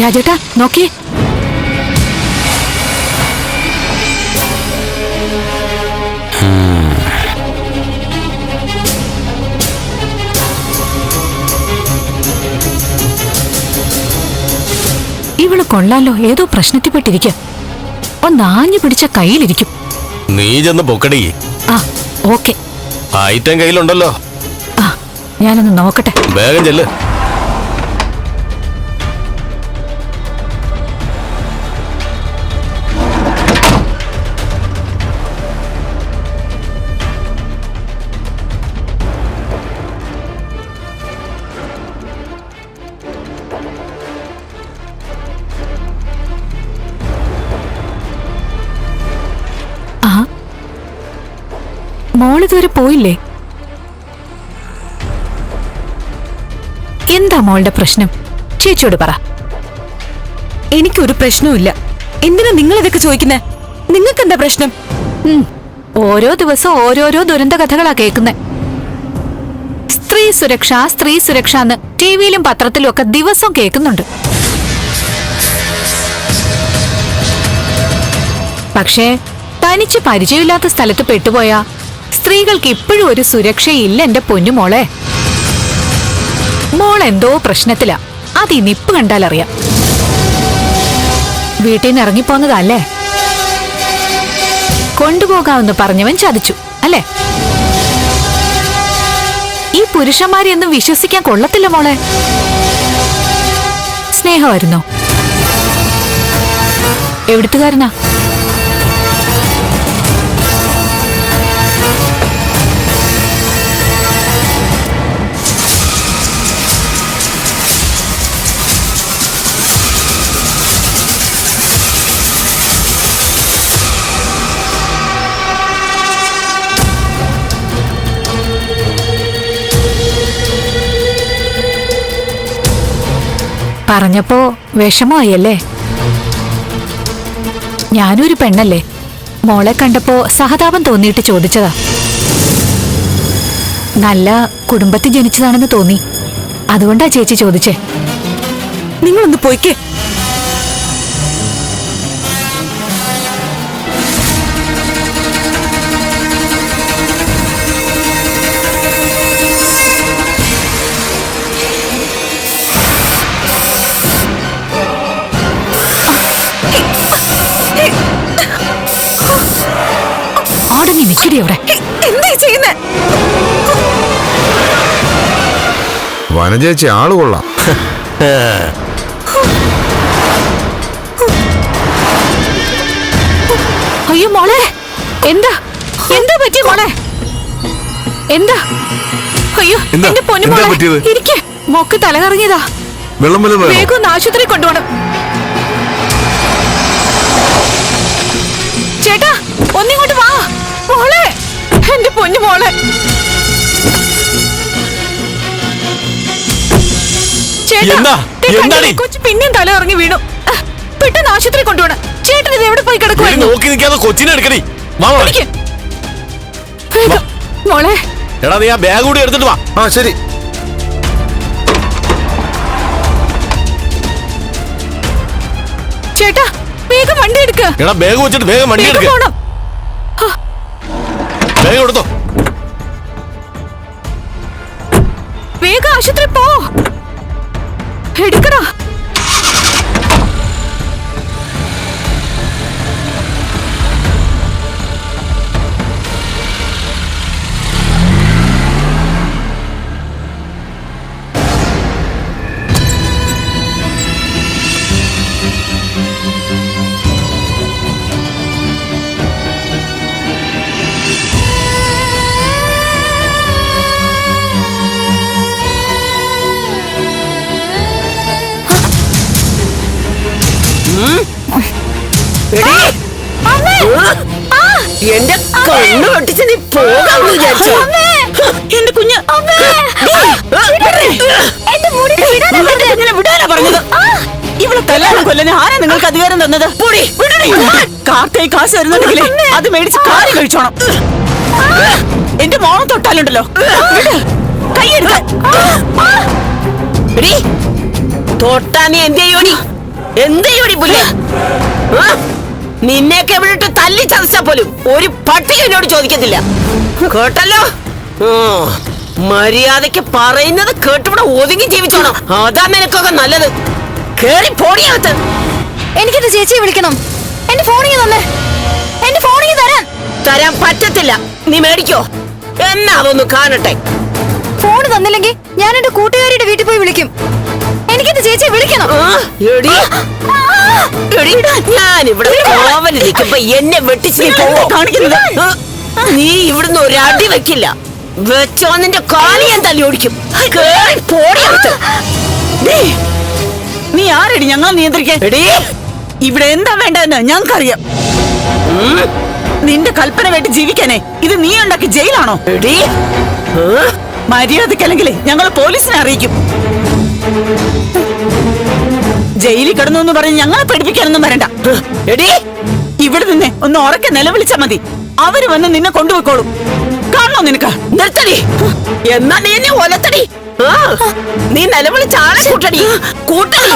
രാജേട്ടാ നോക്കിയേ ഇവൾ കൊള്ളാലോ ഏതോ പ്രശ്നത്തിൽപ്പെട്ടിരിക്കുക ഒന്നാഞ്ഞു പിടിച്ച കയ്യിലിരിക്കും. നീ ചെന്ന് പൊക്കടി. ആ ഓക്കെ. ഐറ്റം കയ്യിലുണ്ടല്ലോ. ആ ഞാനൊന്ന് നോക്കട്ടെ. വേഗം ചെല്ല്. മോളിതുവരെ പോയില്ലേ? എന്താ മോളുടെ പ്രശ്നം? ചേച്ചിയോട് പറ. എനിക്കൊരു പ്രശ്നവുമില്ല. എന്തിനാ നിങ്ങൾ ഇതൊക്കെ ചോദിക്കുന്നേ? നിങ്ങൾക്ക് എന്താ പ്രശ്നം ഓരോ ദിവസം ഓരോരോ ദുരന്ത കഥകളാ കേൾക്കുന്നെ. സ്ത്രീ സുരക്ഷ സ്ത്രീ സുരക്ഷ എന്ന് ടിവിയിലും പത്രത്തിലും ഒക്കെ ദിവസം കേൾക്കുന്നുണ്ട്. പക്ഷേ തനിച്ച് പരിചയമില്ലാത്ത സ്ഥലത്ത് പെട്ടുപോയ സ്ത്രീകൾക്ക് ഇപ്പോഴും ഒരു സുരക്ഷയില്ല എന്റെ പൊന്നുമോളെ മോൾ എന്തോ പ്രശ്നത്തിലാ. അത് ഈ നിപ്പ് കണ്ടാലറിയാം വീട്ടിൽ നിന്ന് ഇറങ്ങിപ്പോന്നതല്ലേ കൊണ്ടുപോകാമെന്ന് പറഞ്ഞവൻ ചതിച്ചു അല്ലേ? ഈ പുരുഷന്മാരെ ഒന്നും വിശ്വസിക്കാൻ കൊള്ളത്തില്ല മോളെ. സ്നേഹമായിരുന്നോ? എവിടുത്തുകാരനാ? പറഞ്ഞപ്പോ വിഷമമായല്ലേ? ഞാനൊരു പെണ്ണല്ലേ? മോളെ കണ്ടപ്പോ സഹതാപം തോന്നിയിട്ട് ചോദിച്ചതാ. നല്ല കുടുംബത്തിൽ ജനിച്ചതാണെന്ന് തോന്നി. അതുകൊണ്ടാ ചേച്ചി ചോദിച്ചേ. നിങ്ങളൊന്ന് പോയിക്കേ. നിക്കടി അവിടെ എന്താ ചെയ്യുന്നേ? വനജേച്ചി ആൾ കൊള്ളാം. അയ്യോ മോളെ. എന്താ? എന്താ പറ്റി മോളെ? എന്താ? അയ്യോ എന്താ? എന്റെ പൊന്നു എന്താ മോളെ. പറ്റിയത്? ഇരിക്കെ. മോക്ക് തലകറങ്ങിയതാ. വെള്ളം വല്ലതും വേണോ? വേഗം ഒന്ന് ആശുപത്രി കൊണ്ടുപോകണം. ചേട്ടാ ഒന്നിങ്ങോട്ട് വാ. മോളെ എന്റെ പൊന്നു മോളെ? കൊച്ചു പിന്നെയും തല ഇറങ്ങി വീണു. പെട്ടെന്ന് ആശുപത്രി കൊണ്ടുപോകണം ചേട്ടൻ ഇത് എവിടെ പോയി കിടക്കുവായിരുന്നു നോക്കി നിൽക്കാതെ കൊച്ചിനെ എടുക്കടി. വാ മോളെ. എടാ നീ ആ ബാഗ് കൂടി എടുത്തിട്ട് വാ. ആ ശരി. ചേട്ടാ വേഗം വണ്ടി എടുക്കുക എടാ ബാഗ് വെച്ചിട്ട് വേഗം വണ്ടി എടുക്കണം വേഗം കൊടുത്തോ. വേഗം ആശുപത്രി പോ. എന്റെ കണ്ണു പൊട്ടിച്ച് നീ പോകാമെന്ന് വിചാരിച്ചു. എന്റെ കുഞ്ഞ്. എങ്ങനെ വിടാനാ പറഞ്ഞത്? ഇവിടെ കല്യാണം കൊല്ലന് ആരാ നിങ്ങൾക്ക് അധികാരം തന്നത്? കാർക്കൈ കാശ് വരുന്നുണ്ടെങ്കിൽ അത് മേടിച്ച് കാറി കഴിച്ചോണം. എന്റെ മോണം തൊട്ടാലുണ്ടല്ലോ. വിട്. കൈയെടുക്ക. തൊട്ടാ നീ എന്ത് ചെയ്യോ നീ എന്താ ഇവിടെ പുല്ല്? നിന്നെയൊക്കെ വിട്ടിട്ട് തല്ലി ചതച്ചാ പോലും ഒരു പട്ടി എന്നോട് ചോദിക്കത്തില്ല. കേട്ടല്ലോ? മര്യാദയ്ക്ക് പറയുന്നത് കേട്ടിവിടെ ഒതുങ്ങി ജീവിച്ചോണം. അതാ നിനക്കൊക്കെ നല്ലത്. കേറി പോടിയകത്ത് എനിക്കെന്റെ ചേച്ചിയെ വിളിക്കണം. എന്റെ ഫോണിങ് തന്നെ. എന്റെ ഫോണിങ് തരാൻ. തരാൻ പറ്റത്തില്ല. നീ മേടിക്കോ. എന്നാ അതൊന്ന് കാണട്ടെ. ഫോൺ തന്നില്ലെങ്കിൽ ഞാൻ എന്റെ കൂട്ടുകാരിയുടെ വീട്ടിൽ പോയി വിളിക്കും. എനിക്കെന്റെ ചേച്ചിയെ വിളിക്കണം. എടി ഞാൻ ഇവിടെ കോവൽ നിൽക്കുമ്പോ എന്നെ വെട്ടിച്ച് നീ പോവോ? കാണിക്കുന്നത്? നീ ഇവിടുന്ന് ഒരു അടി വെക്കില്ല. വെച്ചോ നിന്റെ കാലി ഞാൻ തല്ലി ഓടിക്കും. കേറി പോടിയകത്ത് ഡേ, നീ ആരടി ഞങ്ങൾ നിയന്ത്രിക്കാൻ? എടി. ഇവിടെ എന്താ വേണ്ടതെന്ന് ഞങ്ങൾക്കറിയാം. നിന്റെ കൽപ്പന വേണ്ടി ജീവിക്കാനേ ഇത് നീ ഉണ്ടാക്കി ജയിലാണോ? എടി. ആ, മര്യാദക്കല്ലെങ്കിൽ ഞങ്ങൾ പോലീസിനെ അറിയിക്കും. ജയിലിൽ കിടന്നു എന്ന് പറഞ്ഞ് ഞങ്ങളെ പഠിപ്പിക്കാനൊന്നും വരണ്ട എടി ഇവിടെ നിന്നെ ഒന്ന് ഉറക്കെ നിലവിളിച്ചാ മതി അവർ വന്ന് നിന്നെ കൊണ്ടുപോയിക്കോളും കാണണോ നിനക്ക് നിർത്തടി എന്നാ നീ എന്നെ ഒലത്തടി നീ നിലവിളിച്ച് ആളെ കൂട്ടടി കൂട്ടടി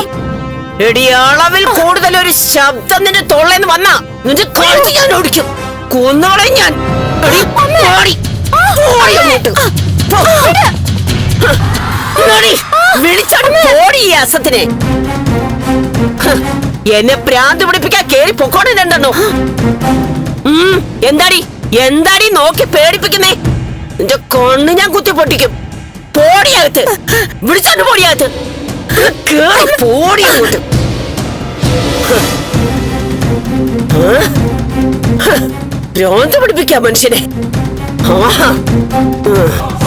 എടി അളവിൽ കൂടുതൽ ഒരു ശബ്ദം നിന്റെ തൊള്ളേന്ന് വന്നാ നിന്റെ കാഴ്ച ഞാൻ ഓടിക്കും കൊന്നോളെ ഞാൻ ഓടി ഓടി അങ്ങോട്ട്. പോടി ഈ അസത്തിനെ. എന്നെ പ്രാന്ത് പിടിപ്പിക്കാൻ കേറി പൊക്കോടെ എന്താടി? എന്താടി നോക്കി പേടിപ്പിക്കുന്നേ? നിന്റെ കണ്ണ് ഞാൻ കുത്തി പൊട്ടിക്കും. പോടിയകത്ത് വിളിച്ചോണ്ട് പോടിയകത്ത് കേറി പോടി അങ്ങോട്ട് ഭ്രാന്ത് പിടിപ്പിക്കാം മനുഷ്യനെ. ഉം.